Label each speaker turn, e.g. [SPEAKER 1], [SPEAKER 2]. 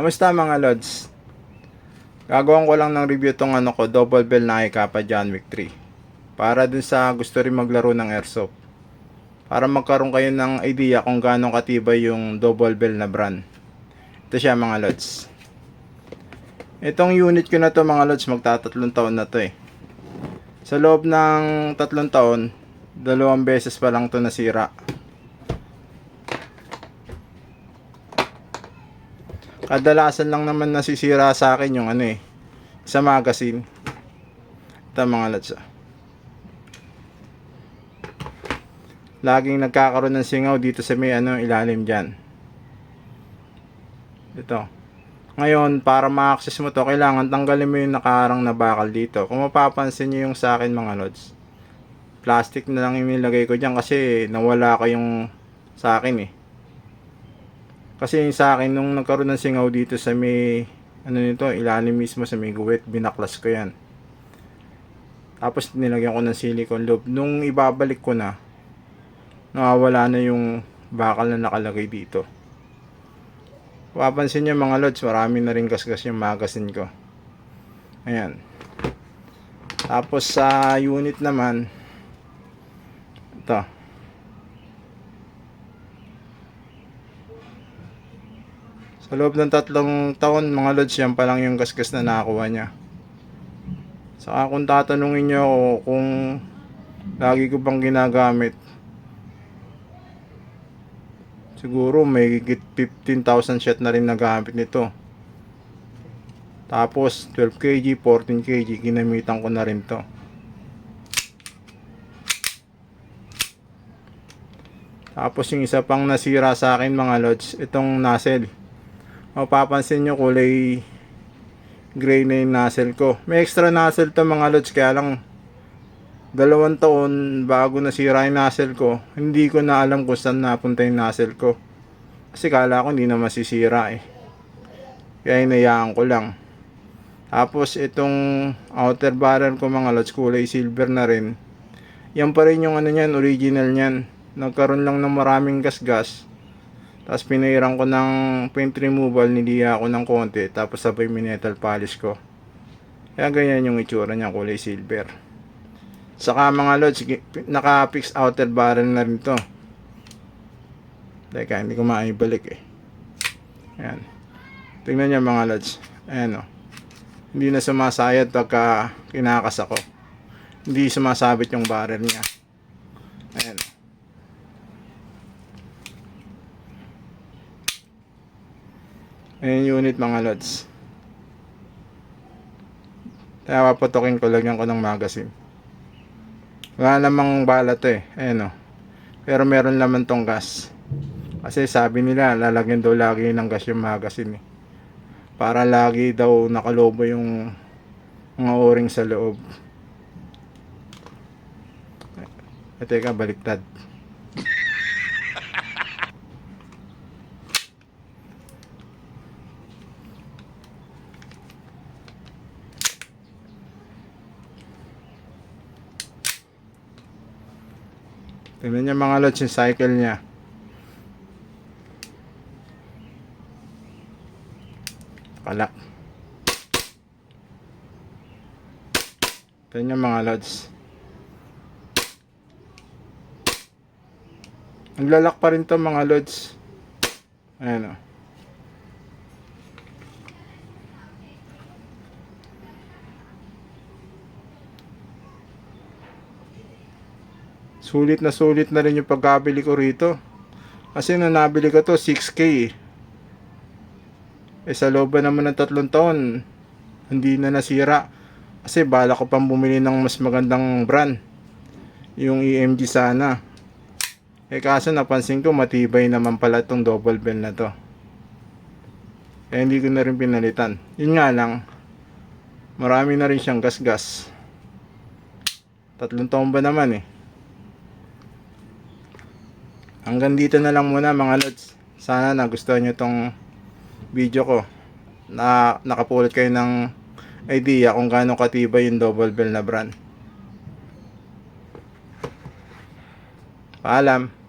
[SPEAKER 1] Kamusta mga lods? Gagawin ko lang ng review tong ano ko, double bell na Kappa John Wick 3. Para dun sa gusto rin maglaro ng airsoft. Para magkaroon kayo ng idea kung gaano katibay yung double bell na brand. Ito siya mga lods. Itong unit ko na to mga lods, magtatatlong taon na to eh. Sa loob ng tatlong taon, dalawang beses pa lang to nasira. Kadalasan lang naman nasisira sa akin yung ano eh sa magazine. Ito mga lods ah. laging nagkakaroon ng singaw dito sa may ano ilalim dyan. Ito. Ngayon para ma-access mo to kailangan tanggalin mo yung nakaharang na bakal dito. Kung mapapansin nyo yung sa akin mga lods plastic na lang yung nilagay ko dyan kasi nawala ko yung sa akin eh kasi sa akin, nung nagkaroon ng singaw dito sa may, ano nito, ilalim mismo sa may guwit, binaklas ko yan. Tapos nilagyan ko ng silicone lube. Nung ibabalik ko na, nawawala na yung bakal na nakalagay dito. Papansin nyo mga lods, marami na rin kasgas yung magazine ko. Ayan. Tapos sa unit naman, ito. Sa loob ng tatlong taon, mga lods, yan pa lang yung gasgas na nakakuha niya. Saka kung tatanungin niyo ako kung lagi ko bang ginagamit, siguro may higit 15,000 shot na rin nagamit nito. Tapos 12 kg, 14 kg, ginamitan ko na rin to. Tapos yung isa pang nasira sa akin mga lods, itong nozzle mapapansin nyo kulay gray na yung nozzle ko. May extra nozzle to mga lods kaya lang dalawang taon bago nasira yung nozzle ko. Hindi ko na alam kung saan napunta yung nozzle ko. Kasi kala ko hindi na masisira eh. Kaya inayaan ko lang. Tapos itong outer barrel ko mga lods kulay silver na rin. Yan pa rin yung ano niyan, original niyan. Nagkaroon lang ng maraming gas-gas. Tapos pinairan ko ng paint removal, niliya ako ng konti, tapos sabay minetal polish ko. Kaya ganyan yung itsura niya, kulay silver. Saka mga lods, naka-fix outer barrel na rin to. Teka, hindi ko maibalik eh. Ayan. Tingnan niyo mga lods. Ayan o. Hindi na sumasayad pagka kinakas ako. Hindi sumasabit yung barrel niya. Ayan o. Ayan unit mga lods. Kaya paputokin ko, lagyan ko ng magazine. Wala namang bala to eh. Ayan o. Pero meron naman tong gas. Kasi sabi nila, lalagyan daw lagi ng gas yung magazine eh. Para lagi daw nakalobo yung mga o-ring sa loob. Eh, teka, baliktad. Tingnan niya mga lods yung cycle niya. Kalak. Tingnan niya mga lods. Naglalak pa rin to mga lods. Ayan o. Sulit na sulit na rin yung pagkabili ko rito. Kasi nung nabili ko to 6k eh. Eh sa loob naman ng tatlong taon, hindi na nasira. Kasi bala ko pang bumili ng mas magandang brand. Yung EMG sana. Eh kaso napansin ko matibay naman pala itong double bell na to. Eh hindi ko na rin pinalitan. Yun nga lang, marami na rin siyang gas-gas. Tatlong taon ba naman eh. Hanggang dito na lang muna mga lods. Sana nagustuhan nyo tong video ko. Na nakapulot kayo ng idea kung gaano katibay yung double bell na brand. Paalam.